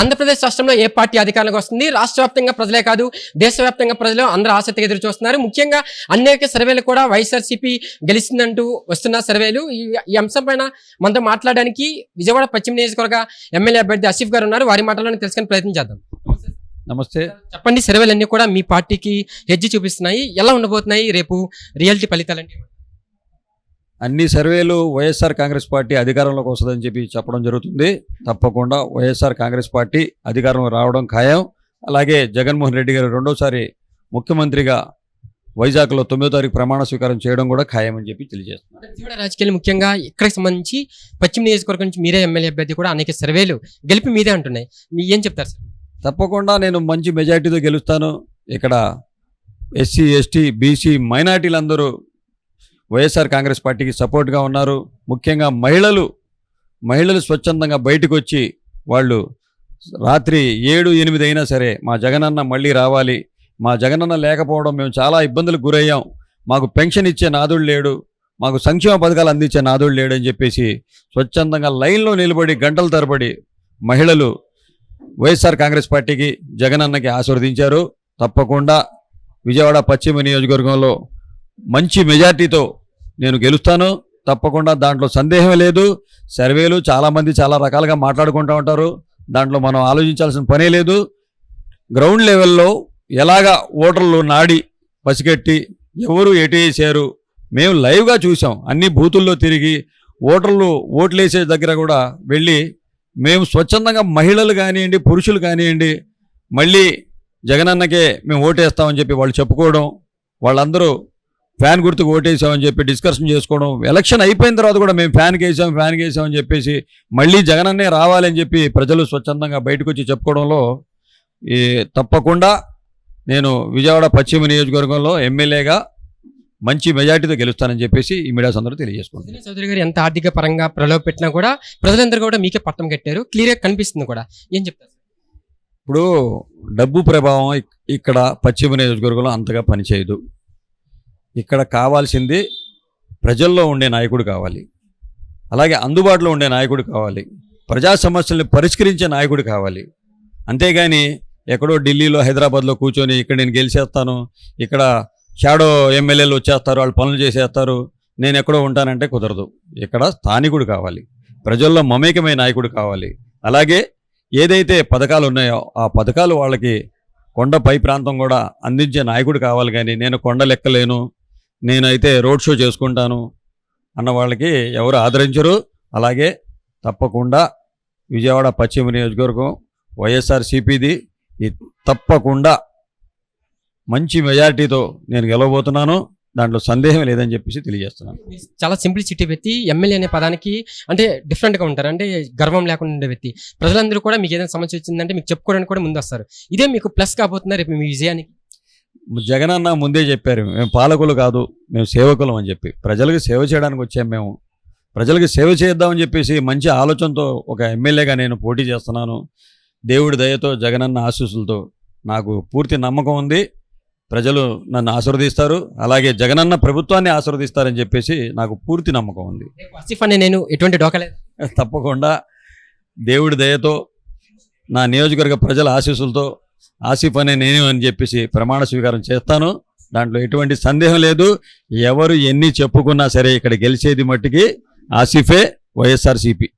ఆంధ్రప్రదేశ్ రాష్ట్రంలో ఏ పార్టీ అధికారంలోకి వస్తుంది? రాష్ట్ర వ్యాప్తంగా ప్రజలే కాదు దేశవ్యాప్తంగా ప్రజలు అందరూ ఆసక్తిగా ఎదురు చూస్తున్నారు. ముఖ్యంగా అనేక సర్వేలు కూడా వైఎస్ఆర్సీపీ గెలిచిందంటూ వస్తున్న సర్వేలు. ఈ అంశం పైన మనతో మాట్లాడడానికి విజయవాడ పశ్చిమ నియోజకవర్గ ఎమ్మెల్యే అభ్యర్థి ఆసిఫ్ గారు ఉన్నారు. వారి మాటలను తెలుసుకుని ప్రయత్నం చేద్దాం. నమస్తే. చెప్పండి సర్వేలన్నీ కూడా మీ పార్టీకి హెజ్జి చూపిస్తున్నాయి. ఎలా ఉండబోతున్నాయి? రేపు రియాలిటీ ఫలితాలండి అన్ని సర్వేలు వైఎస్ఆర్ కాంగ్రెస్ పార్టీ అధికారంలోకి వస్తుందని చెప్పి చెప్పడం జరుగుతుంది. తప్పకుండా వైఎస్ఆర్ కాంగ్రెస్ పార్టీ అధికారంలో రావడం ఖాయం. అలాగే జగన్మోహన్ రెడ్డి గారు రెండోసారి ముఖ్యమంత్రిగా వైజాగ్లో తొమ్మిదో తారీఖు ప్రమాణ స్వీకారం చేయడం కూడా ఖాయం అని చెప్పి తెలియజేస్తున్నారు. రాజకీయాలు ముఖ్యంగా ఇక్కడికి సంబంధించి పశ్చిమ నియోజకవర్గం నుంచి మీరే ఎమ్మెల్యే అభ్యర్థి కూడా అనేక సర్వేలు గెలిపి మీదే అంటున్నాయి. మీ ఏం చెప్తారు సార్? తప్పకుండా నేను మంచి మెజార్టీతో గెలుస్తాను. ఇక్కడ ఎస్సీ ఎస్టీ బీసీ మైనార్టీలందరూ వైఎస్ఆర్ కాంగ్రెస్ పార్టీకి సపోర్ట్గా ఉన్నారు. ముఖ్యంగా మహిళలు మహిళలు స్వచ్ఛందంగా బయటకు వచ్చి వాళ్ళు రాత్రి ఏడు ఎనిమిది అయినా సరే మా జగనన్న మళ్ళీ రావాలి. మా జగనన్న లేకపోవడం మేము చాలా ఇబ్బందులకు గురయ్యాం. మాకు పెన్షన్ ఇచ్చే నాదుడు లేడు. మాకు సంక్షేమ పథకాలు అందించే నాదుడు లేడు అని చెప్పేసి స్వచ్ఛందంగా లైన్లో నిలబడి గంటల తరబడి మహిళలు వైఎస్ఆర్ కాంగ్రెస్ పార్టీకి జగనన్నకి ఆశీర్వదించారు. తప్పకుండా విజయవాడ పశ్చిమ నియోజకవర్గంలో మంచి మెజార్టీతో నేను గెలుస్తాను తప్పకుండా దాంట్లో సందేహం లేదు. సర్వేలు చాలామంది చాలా రకాలుగా మాట్లాడుకుంటూ ఉంటారు. దాంట్లో మనం ఆలోచించాల్సిన పనే లేదు. గ్రౌండ్ లెవెల్లో ఎలాగా ఓటర్లు నాడి పసిగట్టి ఎవరు ఎటు వేసారు మేము లైవ్గా చూసాం. అన్ని బూతుల్లో తిరిగి ఓటర్లు ఓట్లేసే దగ్గర కూడా వెళ్ళి మేము స్వచ్ఛందంగా మహిళలు కానివ్వండి పురుషులు కానివ్వండి మళ్ళీ జగనన్నకే మేము ఓటేస్తామని చెప్పి వాళ్ళు చెప్పుకోవడం వాళ్ళందరూ ఫ్యాన్ గుర్తుకు ఓటేసామని చెప్పి డిస్కషన్ చేసుకోవడం ఎలక్షన్ అయిపోయిన తర్వాత కూడా మేము ఫ్యాన్కి వేసాం ఫ్యాన్కి వేసామని చెప్పేసి మళ్ళీ జగనన్నే రావాలని చెప్పి ప్రజలు స్వచ్ఛందంగా బయటకు వచ్చి చెప్పుకోవడంలో ఈ తప్పకుండా నేను విజయవాడ పశ్చిమ నియోజకవర్గంలో ఎమ్మెల్యేగా మంచి మెజార్టీతో గెలుస్తానని చెప్పేసి ఈ మీడియా అందరూ తెలియజేసుకుంటున్నాను. దినేష్ చౌదరి గారు ఎంత ఆర్థిక పరంగా ప్రలోభ పెట్టినా కూడా ప్రజలందరూ కూడా మీకే పట్టం కట్టారు. క్లియర్గా కనిపిస్తుంది కూడా. ఏం చెప్తారు? ఇప్పుడు డబ్బు ప్రభావం ఇక్- ఇక్కడ పశ్చిమ నియోజకవర్గంలో అంతగా పనిచేయదు. ఇక్కడ కావాల్సింది ప్రజల్లో ఉండే నాయకుడు కావాలి. అలాగే అందుబాటులో ఉండే నాయకుడు కావాలి. ప్రజా సమస్యల్ని పరిష్కరించే నాయకుడు కావాలి. అంతేగాని ఎక్కడో ఢిల్లీలో హైదరాబాద్లో కూర్చొని ఇక్కడ నేను గెలిచేస్తాను ఇక్కడ షాడో ఎమ్మెల్యేలు వచ్చేస్తారు వాళ్ళు పనులు చేసేస్తారు నేను ఎక్కడో ఉంటానంటే కుదరదు. ఇక్కడ స్థానికుడు కావాలి. ప్రజల్లో మమేకమైన నాయకుడు కావాలి. అలాగే ఏదైతే పథకాలు ఉన్నాయో ఆ పథకాలు వాళ్ళకి కొండ పై ప్రాంతం కూడా అందించే నాయకుడు కావాలి కానీ నేను కొండ లెక్కలేను. నేనైతే రోడ్ షో చేసుకుంటాను అన్న వాళ్ళకి ఎవరు ఆదరించరు. అలాగే తప్పకుండా విజయవాడ పశ్చిమ నియోజకవర్గం వైఎస్ఆర్ సిపిది ఈ తప్పకుండా మంచి మెజారిటీతో నేను గెలవబోతున్నాను. దాంట్లో సందేహం లేదని చెప్పేసి తెలియజేస్తున్నాను. చాలా సింప్లిసిటీ వ్యక్తి ఎమ్మెల్యే అనే పదానికి అంటే డిఫరెంట్గా ఉంటారు. అంటే గర్వం లేకుండా ఉండే వ్యక్తి. ప్రజలందరూ కూడా మీకు ఏదైనా సమస్య వచ్చిందంటే మీకు చెప్పుకోవడానికి కూడా ముందు వస్తారు. ఇదే మీకు ప్లస్ కాబోతుందా రేపు మీ విజయానికి? జగనన్న ముందే చెప్పారు మేము పాలకులు కాదు మేము సేవకులం అని చెప్పి. ప్రజలకు సేవ చేయడానికి వచ్చాం మేము. ప్రజలకు సేవ చేద్దామని చెప్పేసి మంచి ఆలోచనతో ఒక ఎమ్మెల్యేగా నేను పోటీ చేస్తున్నాను. దేవుడి దయతో జగనన్న ఆశీస్సులతో నాకు పూర్తి నమ్మకం ఉంది. ప్రజలు నన్ను ఆశీర్వదిస్తారు. అలాగే జగనన్న ప్రభుత్వాన్ని ఆశీర్వదిస్తారని చెప్పేసి నాకు పూర్తి నమ్మకం ఉంది. అనే నేను ఎటువంటి డోకలేదు తప్పకుండా దేవుడి దయతో నా నియోజకవర్గ ప్రజల ఆశీస్సులతో ఆసిఫ్ అనే నేను అని చెప్పేసి ప్రమాణ స్వీకారం చేస్తాను. దాంట్లో ఎటువంటి సందేహం లేదు. ఎవరు ఎన్ని చెప్పుకున్నా సరే ఇక్కడ గెలిచేది మట్టికి ఆసిఫే వైఎస్ఆర్సీపీ.